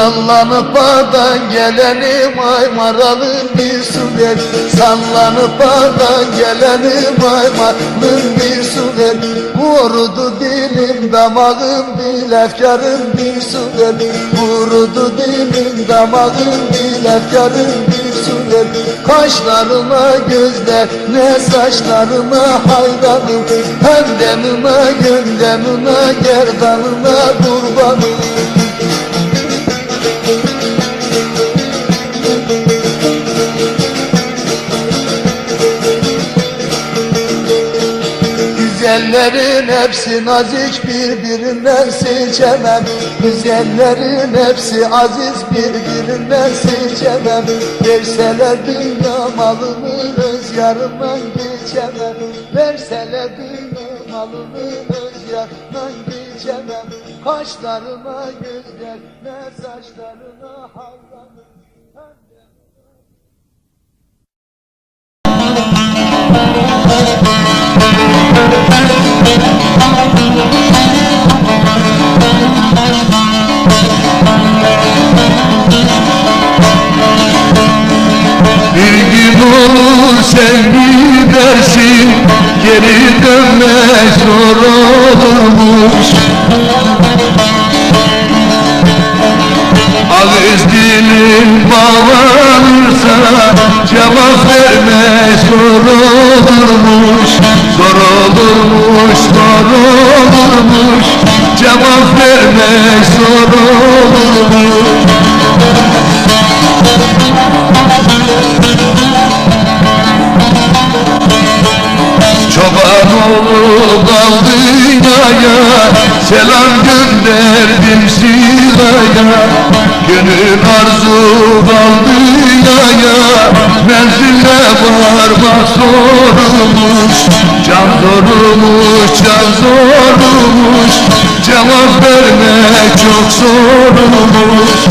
Sallanıp bağdan gelenim ay bir su ver Sallanıp bağdan gelenim ay bir su ver Vurudu dilim damağım dil efkarım bir su ver Vurudu dilim damağım dil efkarım bir su ver Kaşlarına gözler ne saçlarına hayranım. Hem demine gönlümüne gerdanına kurbanım Güzellerin hepsi nazik birbirinden seçemem Güzellerin hepsi aziz birbirinden seçemem Verseler dünya malını öz yarından geçemem. Verseler dünya malını öz yarından geçemem. Kaşlarına gözlerine saçlarına hayranım sen gidersin Geri dönmek zor olurmuş Ağız dilin bağlanırsa Cevap vermek zor olurmuş Zor olurmuş, zor olurmuş. Cevap vermek zor olurmuş Çoban oğlu kaldı dünyaya Selam gönderdim Sila'ya Gönül arzu kaldı dünyaya Menzile varmak zormuş Can zormuş, can zormuş Cevap vermek çok zormuş